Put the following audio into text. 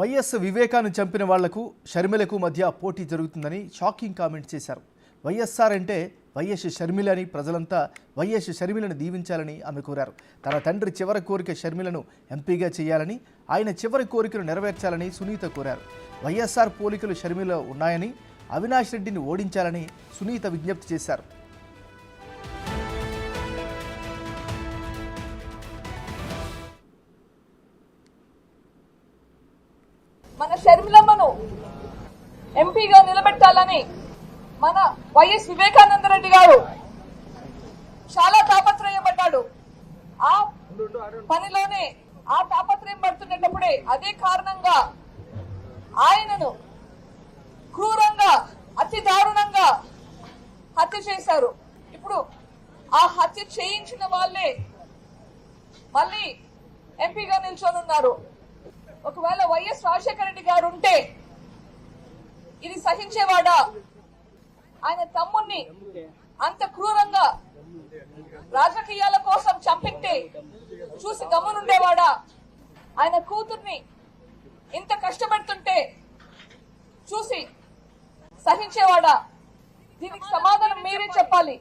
YS వివేకాన్ని చంపిన వాళ్ళకు షర్మిలకు మధ్య పోటీ జరుగుతుందని షాకింగ్ కామెంట్ చేశారు. వైఎస్ఆర్ అంటే వైఎస్ షర్మిల అని ప్రజలంతా వైఎస్ షర్మిలను దీవించాలని ఆమె కోరారు. తన తండ్రి చివరి కోరిక షర్మిలను ఎంపీగా చేయాలని ఆయన చివరి కోరికను నెరవేర్చాలని సునీత కోరారు. వైఎస్ఆర్ పోలికలు షర్మిలో ఉన్నాయని అవినాష్ రెడ్డిని ఓడించాలని సునీత విజ్ఞప్తి చేశారు. మన షర్మిలమ్మను ఎంపీగా నిలబెట్టాలని మన వైఎస్ వివేకానంద రెడ్డి గారు చాలా తాపత్రయపడ్డాడు ఆ పనిలోనే ఆ తాపత్రయం పడుతున్నప్పుడే అదే కారణంగా ఆయనను క్రూరంగా అతి దారుణంగా హత్య చేశారు. ఇప్పుడు ఆ హత్య చేయించిన వాళ్ళే మళ్ళీ ఎంపీగా నిల్చొని ఉన్నారు ఒకవేళ వైఎస్ రాజశేఖర రెడ్డి గారు ఉంటే ఇది సహించేవాడా? ఆయన తమ్ముణ్ణి అంత క్రూరంగా రాజకీయాల కోసం చంపితే చూసి గమ్మునుండేవాడా ఆయన కూతుర్ని ఇంత కష్టపడుతుంటే చూసి సహించేవాడా? దీనికి సమాధానం మీరే చెప్పాలి.